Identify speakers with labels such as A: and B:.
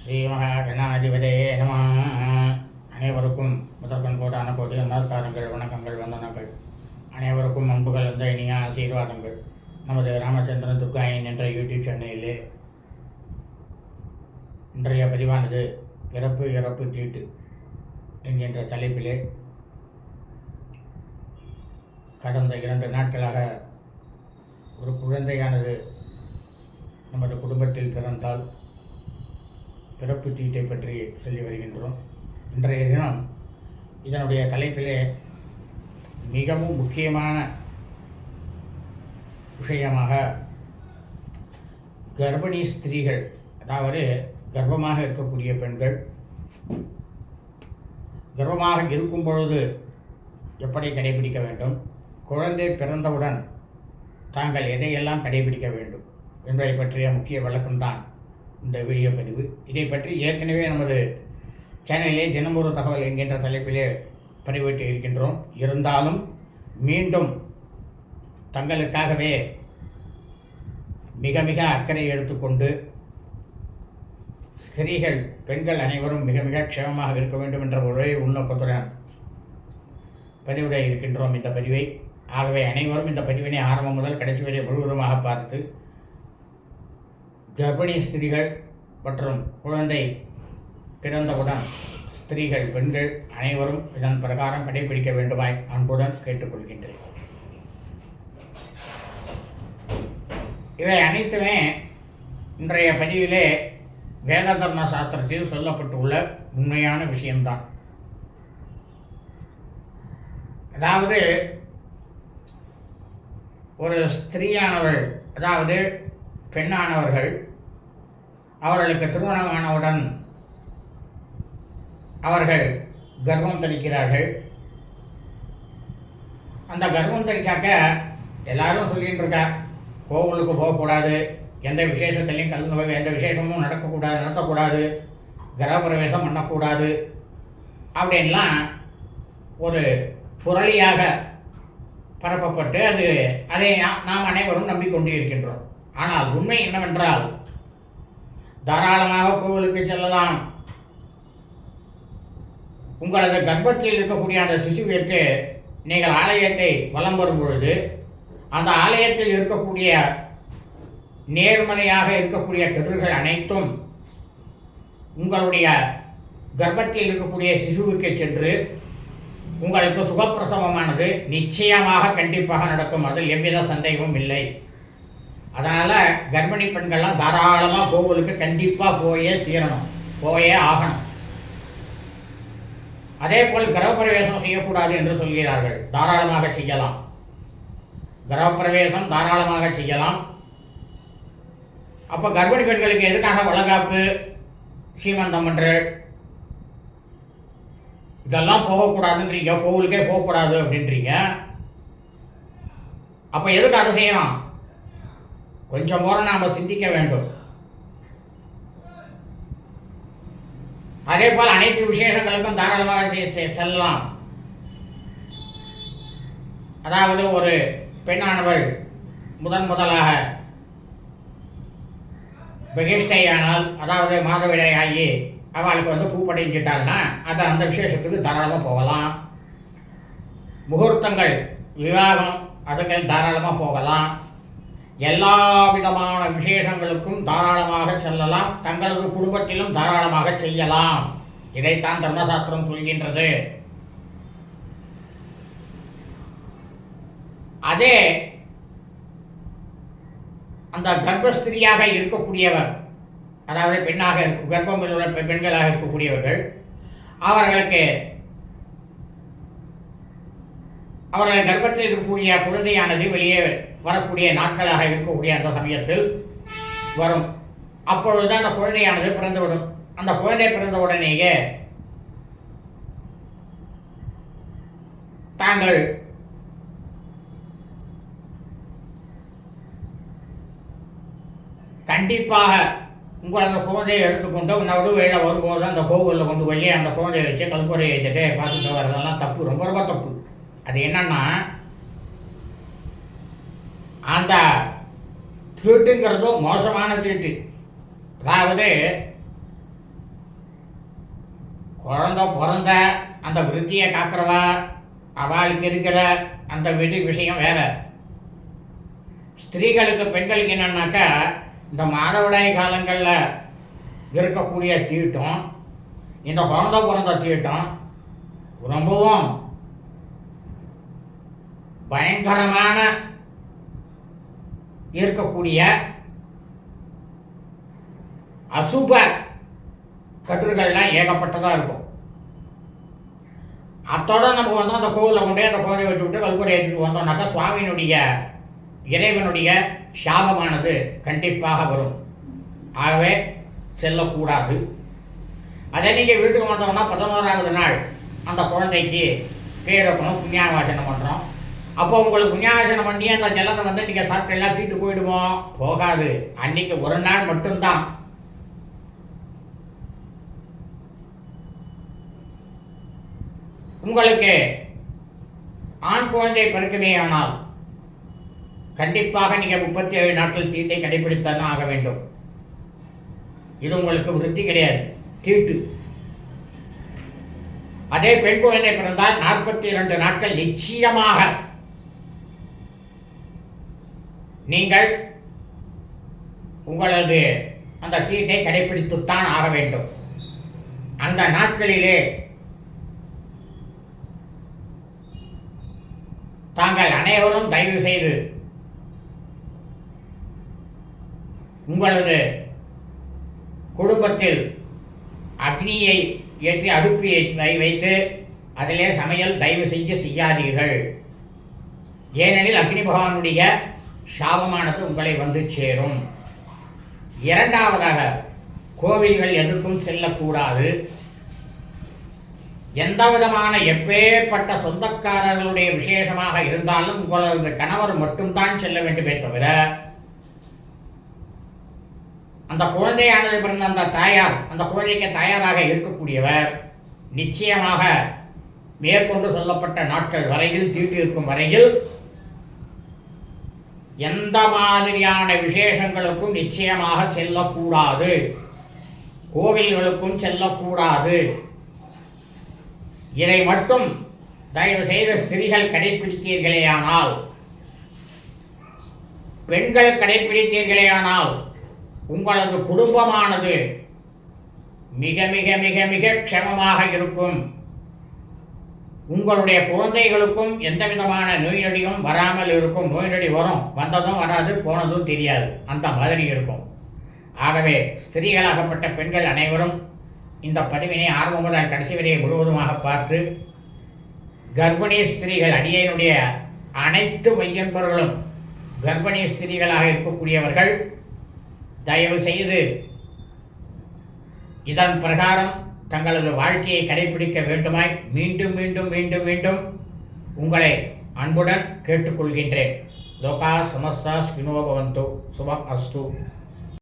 A: ஸ்ரீ மகாகணாதிபதே நம. அனைவருக்கும் முதற்கண் கோடான கோடி நமஸ்காரங்கள் வணக்கங்கள் வந்தனங்கள். அனைவருக்கும் அன்புகள் அந்த இனிய ஆசீர்வாதங்கள். நமது ராமச்சந்திரன் துர்காயன் என்ற யூடியூப் சேனலிலே இன்றைய பதிவானது பிறப்பு இறப்பு தீட்டு என்கின்ற தலைப்பிலே கடந்த இரண்டு நாட்களாக ஒரு குழந்தையானது நமது குடும்பத்தில் பிறந்தால் பிறப்பு தீட்டை பற்றி சொல்லி வருகின்றோம். இன்றைய தினம் இதனுடைய தலைப்பிலே மிகவும் முக்கியமான விஷயமாக கர்ப்பிணி ஸ்திரீகள் அதாவது கர்ப்பமாக இருக்கக்கூடிய பெண்கள் கர்ப்பமாக இருக்கும் பொழுது எப்படி கடைபிடிக்க வேண்டும்? குழந்தை பிறந்தவுடன் தாங்கள் எதையெல்லாம் கடைபிடிக்க வேண்டும் என்பதை பற்றிய முக்கிய விளக்கம்தான் இந்த வீடியோ பதிவு. இதை பற்றி ஏற்கனவே நமது சேனலிலே தினமொரு தகவல் என்கின்ற தலைப்பிலே பதிவிட்டு இருக்கின்றோம். இருந்தாலும் மீண்டும் தங்களுக்காகவே மிக மிக அக்கறை எடுத்துக்கொண்டு ஸ்திரீகள் பெண்கள் அனைவரும் மிக மிக க்ஷேமமாக இருக்க வேண்டும் என்ற ஒரே உள்நோக்கத்துடன் பதிவிட இருக்கின்றோம் இந்த பதிவை. ஆகவே அனைவரும் இந்த பதிவினை ஆரம்பம் முதல் கடைசி வரை முழுவதுமாக பார்த்து கர்ப்பிணி ஸ்திரீகள் மற்றும் குழந்தை பிறந்தவுடன் ஸ்திரீகள் பெண்கள் அனைவரும் இதன் பிரகாரம் கடைபிடிக்க வேண்டுமாய் அன்புடன் கேட்டுக்கொள்கின்றேன். இவை அனைத்துமே இன்றைய பதிவிலே வேததர்ம சாஸ்திரத்தில் சொல்லப்பட்டுள்ள உண்மையான விஷயம்தான். அதாவது ஒரு ஸ்திரீயானவள் அதாவது பெண்ணானவர்கள் அவர்களுக்கு திருமணமானவுடன் அவர்கள் கர்ப்பம் தரிக்கிறார்கள். அந்த கர்ப்பம் தரிச்சாக்க எல்லாரும் சொல்லிகிட்டு இருக்கா கோவிலுக்கு போகக்கூடாது எந்த விசேஷத்துலையும் கலந்து போக எந்த விசேஷமும் நடக்கக்கூடாது நடத்தக்கூடாது கிரகப்பிரவேசம் பண்ணக்கூடாது அப்படின்லாம் ஒரு புரளியாக பரப்பப்பட்டு அது அதை நாம் அனைவரும் நம்பிக்கொண்டு இருக்கின்றோம். ஆனால் உண்மை என்னவென்றால் தாராளமாக கோவிலுக்கு செல்லலாம். உங்களது கர்ப்பத்தில் இருக்கக்கூடிய அந்த சிசுவிற்கு நீங்கள் ஆலயத்தை வலம் வரும் பொழுது அந்த ஆலயத்தில் இருக்கக்கூடிய நேர்மறையாக இருக்கக்கூடிய கதிர்கள் அனைத்தும் உங்களுடைய கர்ப்பத்தில் இருக்கக்கூடிய சிசுவுக்கு சென்று உங்களுக்கு சுகப்பிரசவமானது நிச்சயமாக கண்டிப்பாக நடக்கும். அதில் எவ்வித சந்தேகமும் இல்லை. அதனால் கர்ப்பிணி பெண்கள்லாம் தாராளமாக கோவிலுக்கு கண்டிப்பாக போயே தீரணும் போயே ஆகணும். அதே போல் கிரகப்பிரவேசம் செய்யக்கூடாது என்று சொல்கிறார்கள். தாராளமாக செய்யலாம். கிரகப்பிரவேசம் தாராளமாக செய்யலாம். அப்போ கர்ப்பிணி பெண்களுக்கு எதுக்காக வளகாப்பு சீமந்தம் என்று? இதெல்லாம் போகக்கூடாதுன்றீங்க கோவிலுக்கே போகக்கூடாது அப்படின்றீங்க. அப்போ எதுக்கு அதை செய்யணும் கொஞ்சம் முறை நாம் சிந்திக்க வேண்டும். அதே போல் அனைத்து விசேஷங்களுக்கும் தாராளமாக செ- செ- செல்லலாம். அதாவது ஒரு பெண்ணானவள் முதன் முதலாக பகிஷ்டையானால் அதாவது மாதவிடையாகி அவளுக்கு வந்து பூப்படைஞ்சிட்டாள்னா அதை அந்த விசேஷத்துக்கு தாராளமாக போகலாம். முகூர்த்தங்கள் விவாகம் அதுகள் தாராளமாக போகலாம். எல்லா விதமான விசேஷங்களுக்கும் தாராளமாக செல்லலாம். தங்களது குடும்பத்திலும் தாராளமாக செய்யலாம். இதைத்தான் தர்மசாஸ்திரம் சொல்கின்றது. அதே அந்த கர்ப்பஸ்திரியாக இருக்கக்கூடியவர் அதாவது பெண்ணாக இருக்கும் கர்ப்பம் உள்ள பெண்களாக இருக்கக்கூடியவர்கள் அவர்களுக்கு அவர்கள் கர்ப்பத்தில் இருக்கக்கூடிய குழந்தையானது வெளியே வரக்கூடிய நாட்களாக இருக்கக்கூடிய அந்த சமயத்தில் வரும். அப்பொழுது அந்த குழந்தையானது பிறந்துவிடும். அந்த குழந்தை பிறந்த உடனேயே தாங்கள் கண்டிப்பாக உங்கள் அந்த குழந்தையை எடுத்துக்கொண்டு நடுவையில் வரும்போது அந்த கோவிலில் கொண்டு போய் அந்த குழந்தையை வச்சு கல்புரை வச்சுட்டு பார்த்துட்டு வர்றதெல்லாம் தப்பு ரொம்ப ரொம்ப தப்பு. அது என்னன்னா அந்த திருட்டுங்கிறதும் மோசமான திருட்டு. அதாவது குழந்த பிறந்த அந்த விருத்தியை காக்கிறவா அவளுக்கு இருக்கிற அந்த விடு விஷயம் வேற. ஸ்திரீகளுக்கு பெண்களுக்கு என்னன்னாக்கா இந்த மாதவிடாய் காலங்களில் இருக்கக்கூடிய தீட்டம் இந்த குழந்த பிறந்த தீட்டம் ரொம்பவும் பயங்கரமான இருக்கக்கூடிய அசுப கட்டுரைகள்லாம் ஏகப்பட்டதாக இருக்கும். அத்தோட நம்ம வந்து அந்த கோவிலில் கொண்டு அந்த குழந்தைய வச்சு விட்டு கல்புரை ஏற்றிட்டு வந்தோம்னாக்கா சுவாமியினுடைய இறைவனுடைய சாபமானது கண்டிப்பாக வரும். ஆகவே செல்லக்கூடாது. அதே நீங்கள் வீட்டுக்கு வந்தோம்னா பதினோராவது நாள் அந்த குழந்தைக்கு பேர் வைக்கணும் புண்ணியாவாசனம் பண்ணுறோம் அப்போ உங்களுக்கு புண்ணியாசனம் பண்ணி அந்த ஜலத்தை வந்து நீங்கள் சாப்பிட்டு எல்லாம் தீட்டு போயிடுவோம். போகாது. அன்னைக்கு ஒரு நாள் மட்டும்தான். உங்களுக்கு ஆண் குழந்தை பிறக்குமே ஆனால் கண்டிப்பாக நீங்கள் முப்பத்தி ஏழு நாட்கள் தீட்டை கடைபிடித்தான் ஆக வேண்டும். இது உங்களுக்கு விருத்தி கிடையாது. தீட்டு. அதே பெண் குழந்தை பிறந்தால் நாற்பத்தி இரண்டு நாட்கள் நிச்சயமாக நீங்கள் உங்களது அந்த ட்ரீட்டை கடைபிடித்துத்தான் ஆக வேண்டும். அந்த நாட்களிலே தாங்கள் அனைவரும் தயவு செய்து உங்களது குடும்பத்தில் அக்னியை ஏற்றி அடுப்பி வை வைத்து அதிலே சமையல் தயவு செஞ்சு செய்யாதீர்கள். ஏனெனில் அக்னி பகவானுடைய சாபமானது உங்களை வந்து சேரும். இரண்டாவதாக கோவில்கள் எதற்கும் செல்லக்கூடாது. எந்த விதமான எப்பேற்பட்ட சொந்தக்காரர்களுடைய விசேஷமாக இருந்தாலும் உங்களது கணவர் மட்டும்தான் செல்ல வேண்டுமே தவிர அந்த குழந்தையானது பிறந்த அந்த தாயார் அந்த குழந்தைக்கு தாயாராக இருக்கக்கூடியவர் நிச்சயமாக மேற்கொண்டு சொல்லப்பட்ட நாட்கள் வரையில் தீட்டு இருக்கும் வரையில் எந்த மாதிரியான விசேஷங்களுக்கும் நிச்சயமாக செல்லக்கூடாது. கோவில்களுக்கும் செல்லக்கூடாது. இதை மட்டும் தயவு செய்து ஸ்திரீகள் கடைபிடித்தீர்களேயானால் பெண்கள் கடைபிடித்தீர்களேயானால் உங்களது குடும்பமானது மிக மிக மிக மிக க்ஷமமாக இருக்கும். உங்களுடைய குழந்தைகளுக்கும் எந்த விதமான நோய் நொடியும் வராமல் இருக்கும். நோய் நொடி வரும். வந்ததும் வராது போனதும் தெரியாது. அந்த மாதிரி இருக்கும். ஆகவே ஸ்திரீகளாகப்பட்ட பெண்கள் அனைவரும் இந்த பதிவினை ஆரம்பம் முதல் கடைசி வரை முழுவதுமாக பார்த்து கர்ப்பிணி ஸ்திரீகள் அடியனுடைய அனைத்து மையன்பர்களும் கர்ப்பிணி ஸ்திரீகளாக இருக்கக்கூடியவர்கள் தயவு செய்து இதன் பிரகாரம் தங்களது வாழ்க்கையை கடைபிடிக்க வேண்டுமாய் மீண்டும் மீண்டும் மீண்டும் மீண்டும் உங்களை அன்புடன் கேட்டுக்கொள்கின்றேன். லோகா சமஸ்தா ஸ்பினோபவந்து சுபம் அஸ்து.